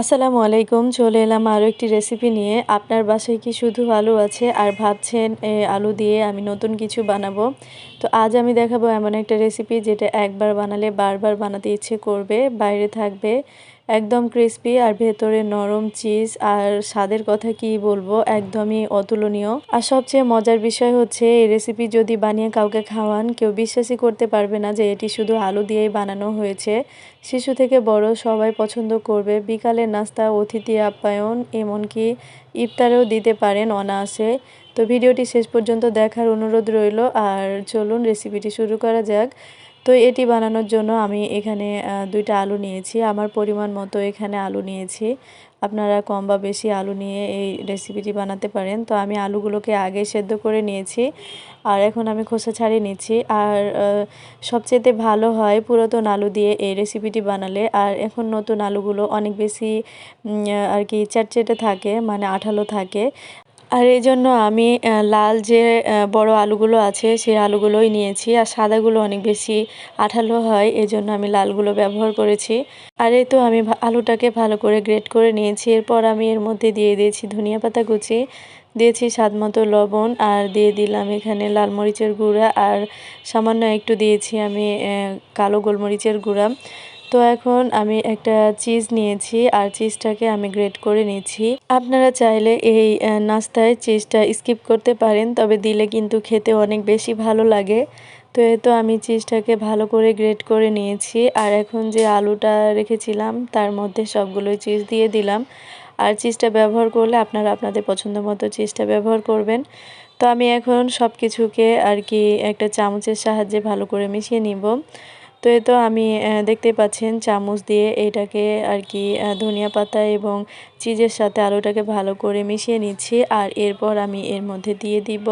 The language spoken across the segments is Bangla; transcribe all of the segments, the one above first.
আসসালামু আলাইকুম, চলে এলাম আরও একটি রেসিপি নিয়ে। আপনার বাসায় কি শুধু আলু আছে? আর ভাবছেন আলু দিয়ে আমি নতুন কিছু বানাবো? তো আজ আমি দেখাবো এমন একটা রেসিপি যেটা একবার বানালে বারবার বানাতে ইচ্ছে করবে, বাইরে থাকবে। একদম ক্রিস্পি আর ভেতরে নরম চিজ আর স্বাদের কথা কি বলব, একদমই অতুলনীয়। আর সবচেয়ে মজার বিষয় হচ্ছে, এই রেসিপি যদি বানিয়ে কাউকে খাওয়ান, কেউ বিশ্বাসই করতে পারবে না যে এটি শুধু আলু দিয়েই বানানো হয়েছে। শিশু থেকে বড় সবাই পছন্দ করবে। বিকালের নাস্তা, অতিথি আপ্যায়ন, এমনকি ইফতারেও দিতে পারেন অনায়াসে। তো ভিডিওটি শেষ পর্যন্ত দেখার অনুরোধ রইল। আর চলুন রেসিপিটি শুরু করা যাক। তো এটি বানানোর জন্য আমি এখানে দুইটা আলু নিয়েছি। আমার পরিমাণ মতো এখানে আলু নিয়েছি। আপনারা কম বা বেশি আলু নিয়ে এই রেসিপিটি বানাতে পারেন। তো আমি আলুগুলোকে আগে সেদ্ধ করে নিয়েছি আর এখন আমি খোসা ছাড়িয়ে নিচ্ছি। আর সবচেয়ে ভালো হয় পুরাতন আলু দিয়ে এই রেসিপিটি বানালে। আর এখন নতুন আলুগুলো অনেক বেশি আর কি চ্যাটচেটে থাকে মানে আঠালো থাকে। আর এই জন্য আমি লাল যে বড় আলুগুলো আছে সেই আলুগুলোই নিয়েছি। আর সাদাগুলো অনেক বেশি আঠালো হয়, এই জন্য আমি লালগুলো ব্যবহার করেছি। আর এই তো আমি আলুটাকে ভালো করে গ্রেট করে নিয়েছি। এরপর আমি এর মধ্যে দিয়ে দিয়েছি ধনিয়া পাতা কুচি, দিয়েছি স্বাদ মতো লবণ, আর দিয়ে দিলাম এখানে লাল মরিচের গুঁড়া। আর সামান্য একটু দিয়েছি আমি কালো গোলমরিচের গুঁড়া। তো এখন আমি একটা চিজ নিয়েছি আর চিজটাকে আমি গ্রেট করে নিয়েছি আপনারা চাইলে এই নাস্তায় চিজটা স্কিপ করতে পারেন, তবে দিলে কিন্তু খেতে অনেক বেশি ভালো লাগে। তো এ তো আমি চিজটাকে ভালো করে গ্রেট করে নিয়েছি। আর এখন যে আলুটা রেখেছিলাম, তার মধ্যে সবগুলোই চিজ দিয়ে দিলাম। আর চিজটা ব্যবহার করলে আপনারা আপনাদের পছন্দ মতো চিজটা ব্যবহার করবেন। তো আমি এখন সব কিছুকে আর কি একটা চামচের সাহায্যে ভালো করে মিশিয়ে নিব। তো এ তো আমি দেখতে পাচ্ছেন চামচ দিয়ে এটাকে আর কি ধনিয়া পাতা এবং চিজের সাথে আলুটাকে ভালো করে মিশিয়ে নিচ্ছি। আর এরপর আমি এর মধ্যে দিয়ে দিব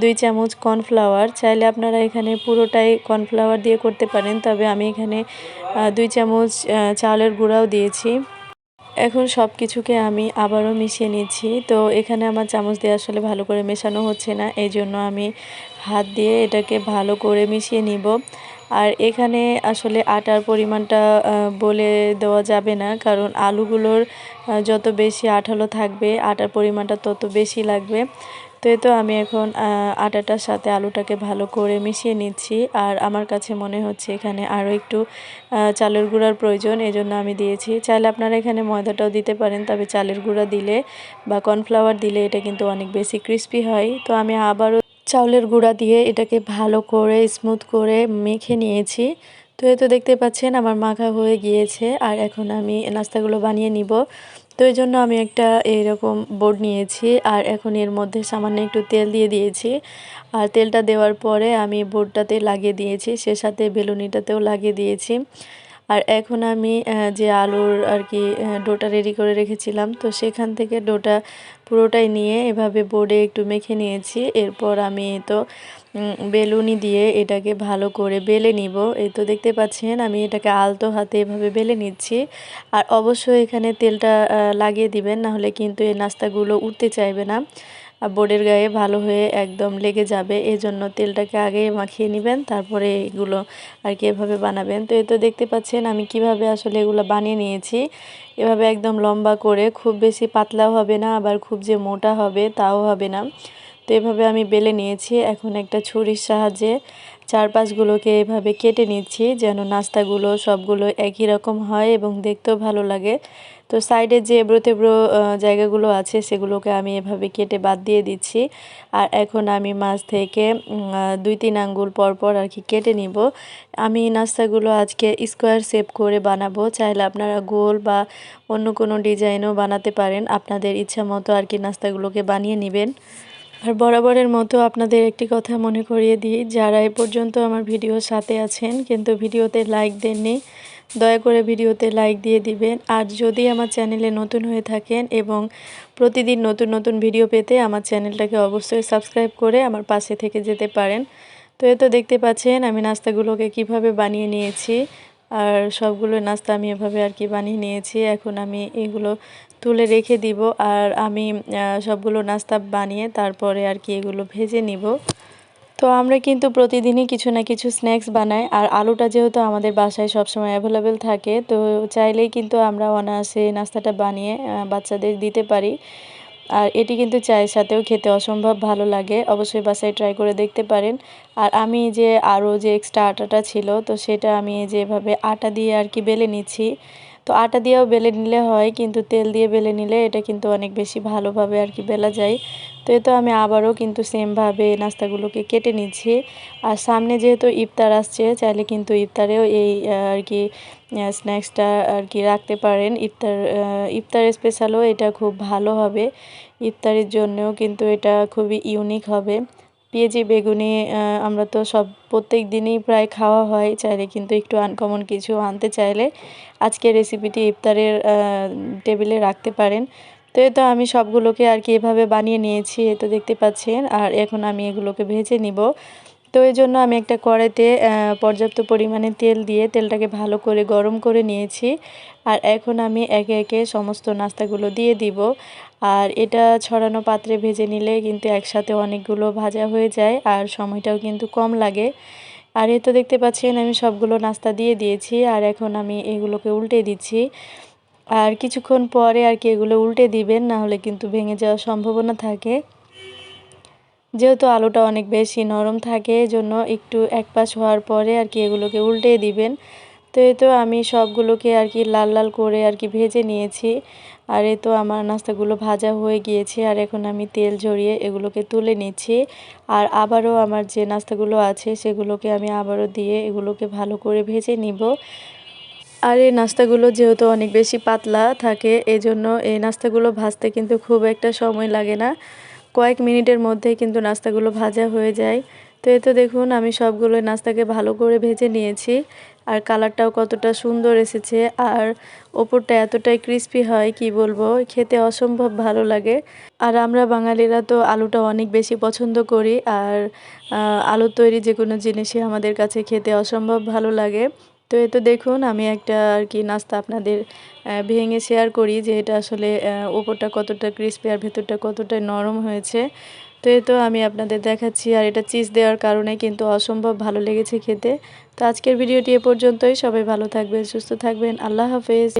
দুই চামচ কর্নফ্লাওয়ার। চাইলে আপনারা এখানে পুরোটাই কর্নফ্লাওয়ার দিয়ে করতে পারেন, তবে আমি এখানে দুই চামচ চালের গুঁড়াও দিয়েছি। এখন সব কিছুকে আমি আবারও মিশিয়ে নিচ্ছি। তো এখানে আমার চামচ দিয়ে আসলে ভালো করে মেশানো হচ্ছে না এই জন্য আমি হাত দিয়ে এটাকে ভালো করে মিশিয়ে নিব। আর এখানে আসলে আটার পরিমাণটা বলে দেওয়া যাবে না। কারণ আলুগুলোর যত বেশি আঠালো থাকবে, আটার পরিমাণটা তত বেশি লাগবে। তো তো আমি এখন আটাটার সাথে আলুটাকে ভালো করে মিশিয়ে নিচ্ছি। আর আমার কাছে মনে হচ্ছে এখানে আরও একটু চালের গুঁড়ার প্রয়োজন। এজন্য আমি দিয়েছি। চাইলে আপনারা এখানে ময়দাটাও দিতে পারেন। তবে চালের গুঁড়া দিলে বা কর্নফ্লাওয়ার দিলে এটা কিন্তু অনেক বেশি ক্রিস্পি হয়। তো আমি আবারও চাউলের গুঁড়া দিয়ে এটাকে ভালো করে স্মুথ করে মেখে নিয়েছি। তো এই তো দেখতে পাচ্ছেন আমার মাখা হয়ে গিয়েছে আর এখন আমি নাস্তাগুলো বানিয়ে নিব। তো এই জন্য আমি একটা এরকম বোর্ড নিয়েছি আর এখন এর মধ্যে সামান্য একটু তেল দিয়ে দিয়েছি। আর তেলটা দেওয়ার পরে আমি বোর্ডটাতে লাগিয়ে দিয়েছি, সে সাথে বেলুনিটাতেও লাগিয়ে দিয়েছি। আর এখন আমি যে আলুর আর কি ডোটা রেডি করে রেখেছিলাম, তো সেখান থেকে ডোটা পুরোটাই নিয়ে এভাবে বোর্ডে একটু মেখে নিয়েছি। এরপর আমি তো বেলুনি দিয়ে এটাকে ভালো করে বেলে নিব। এই তো দেখতে পাচ্ছেন, আমি এটাকে আলতো হাতে এভাবে বেলে নিচ্ছি। আর অবশ্যই এখানে তেলটা লাগিয়ে দিবেন, নাহলে কিন্তু এই নাস্তাগুলো উঠতে চাইবে না। বোর্ডের গায়ে ভালো হয়ে একদম লেগে যাবে এই জন্য তেলটাকে আগে মাখিয়ে নেবেন, তারপরে এগুলো আর কি এভাবে বানাবেন। তো এ তো দেখতে পাচ্ছেন আমি কীভাবে আসলে এগুলো বানিয়ে নিয়েছি। এভাবে একদম লম্বা করে, খুব বেশি পাতলাও হবে না, আবার খুব যে মোটা হবে তাও হবে না। তো এভাবে আমি বেলে নিয়েছি, এখন একটা ছুরির সাহায্যে চারপাশগুলোকে এভাবে কেটে নিচ্ছি যেন নাস্তাগুলো সবগুলো একই রকম হয় এবং দেখতেও ভালো লাগে। তো সাইডে যে এবড়ো তেবড়ো জায়গাগুলো আছে সেগুলোকে আমি এভাবে কেটে বাদ দিয়ে দিচ্ছি। আর এখন আমি মাছ থেকে দুই তিন আঙ্গুল পর পর আর কি কেটে নিব। আমি নাস্তাগুলো আজকে স্কোয়ার শেপ করে বানাবো। চাইলে আপনারা গোল বা অন্য কোনো ডিজাইনও বানাতে পারেন। আপনাদের ইচ্ছা মতো আর কি নাস্তাগুলোকে বানিয়ে নেবেন। আর বরাবরের মতো আপনাদের একটি কথা মনে করিয়ে দিই, যারা এ পর্যন্ত আমার ভিডিওর সাথে আছেন, কিন্তু ভিডিওতে লাইক দেননি, দয়া করে ভিডিওতে লাইক দিয়ে দিবেন। আর যদি আমার চ্যানেলে নতুন হয়ে থাকেন এবং প্রতিদিন নতুন নতুন ভিডিও পেতে আমার চ্যানেলটাকে অবশ্যই সাবস্ক্রাইব করে আমার পাশে থেকে যেতে পারেন। তো এ তো দেখতে পাচ্ছেন আমি নাস্তাগুলোকে কীভাবে বানিয়ে নিয়েছি। আর সবগুলো নাস্তা আমি এভাবে আর কি বানিয়ে নিয়েছি। এখন আমি এগুলো তুলে রেখে দিব আর আমি সবগুলো নাস্তা বানিয়ে তারপরে আর কি এগুলো ভেজে নিব। তো আমরা কিন্তু প্রতিদিনই কিছু না কিছু স্ন্যাক্স বানাই আর আলুটা যেহেতু আমাদের বাসায় সবসময় অ্যাভেলেবেল থাকে, তো চাইলেই কিন্তু আমরা অনায়াসে নাস্তাটা বানিয়ে বাচ্চাদের দিতে পারি। আর এটি কিন্তু চায়ের সাথেও খেতে অসম্ভব ভালো লাগে। অবশ্যই বাসায় ট্রাই করে দেখতে পারেন। আর আমি যে আরও যে এক্সট্রা আটাটা ছিল, তো সেটা আমি যেভাবে আটা দিয়ে আর কি বেলে নিচ্ছি তো আটা দিয়েও বেলে নিলে হয়, কিন্তু তেল দিয়ে বেলে নিলে এটা কিন্তু অনেক বেশি ভালোভাবে আর কি বেলা যায়। তো এ তো আমি আবারও কিন্তু সেমভাবে নাস্তাগুলোকে কেটে নিচ্ছি। আর সামনে যেহেতু ইফতার আসছে, চাইলে কিন্তু ইফতারেও এই আর কি স্ন্যাক্সটা আর কি রাখতে পারেন। ইফতার ইফতার স্পেশালও এটা খুব ভালো হবে। ইফতারের জন্যও কিন্তু এটা খুবই ইউনিক হবে। পেঁয়াজি, বেগুনি আমরা তো সব প্রত্যেক দিনই প্রায় খাওয়া হয় চাইলে, কিন্তু একটু আনকমন কিছু আনতে চাইলে আজকে রেসিপিটি ইফতারের টেবিলে রাখতে পারেন। তো এ তো আমি সবগুলোকে আর কি এভাবে বানিয়ে নিয়েছি এ তো দেখতে পাচ্ছেন, আর এখন আমি এগুলোকে ভেজে নিব। তো এই জন্য আমি একটা কড়াইতে পর্যাপ্ত পরিমাণে তেল দিয়ে তেলটাকে ভালো করে গরম করে নিয়েছি। আর এখন আমি একে একে সমস্ত নাস্তাগুলো দিয়ে দিব। আর এটা ছড়ানো পাত্রে ভেজে নিলে কিন্তু একসাথে অনেকগুলো ভাজা হয়ে যায় আর সময়টাও কিন্তু কম লাগে। আর এ তো দেখতে পাচ্ছেন, আমি সবগুলো নাস্তা দিয়ে দিয়েছি আর এখন আমি এগুলোকে উল্টে দিচ্ছি। আর কিছুক্ষণ পরে আর কি এগুলো উল্টে দিবেন, না হলে কিন্তু ভেঙে যাওয়ার সম্ভাবনা থাকে। যেহেতু আলুটা অনেক বেশি নরম থাকে জন্য একটু এক পাশ হওয়ার পরে আর কি এগুলোকে উল্টে দিবেন। তো এই তো আমি সবগুলোকে আর কি লাল লাল করে আর কি ভেজে নিয়েছি। আর এ তো আমার নাস্তাগুলো ভাজা হয়ে গিয়েছে। আর এখন আমি তেল ঝরিয়ে এগুলোকে তুলে নিচ্ছি। আর আবারও আমার যে নাস্তাগুলো আছে সেগুলোকে আমি আবারও দিয়ে এগুলোকে ভালো করে ভেজে নিব। আর এই নাস্তাগুলো যেহেতু অনেক বেশি পাতলা থাকে, এজন্য এই নাস্তাগুলো ভাজতে কিন্তু খুব একটা সময় লাগে না। কয়েক মিনিটের মধ্যে কিন্তু নাস্তাগুলো ভাজা হয়ে যায়। তো এ তো দেখুন, আমি সবগুলো নাস্তাকে ভালো করে ভেজে নিয়েছি। আর কালারটাও কতটা সুন্দর এসেছে। আর ওপরটা এতটাই ক্রিস্পি হয়, কি বলব? খেতে অসম্ভব ভালো লাগে। আর আমরা বাঙালিরা তো আলুটা অনেক বেশি পছন্দ করি। আর আলুর তৈরি যে কোনো জিনিসই আমাদের কাছে খেতে অসম্ভব ভালো লাগে। তো এ তো দেখুন, আমি একটা আর কি নাস্তা আপনাদের ভেঙে শেয়ার করি যে এটা আসলে ওপরটা কতটা ক্রিস্পি আর ভেতরটা কতটা নরম হয়েছে। তো এই তো আমি আপনাদের দেখাচ্ছি, আর এটা চিজ দেওয়ার কারণে কিন্তু অসম্ভব ভালো লেগেছে খেতে। তো আজকের ভিডিওটি এ পর্যন্তই। সবাই ভালো থাকবেন, সুস্থ থাকবেন। আল্লাহ হাফেজ।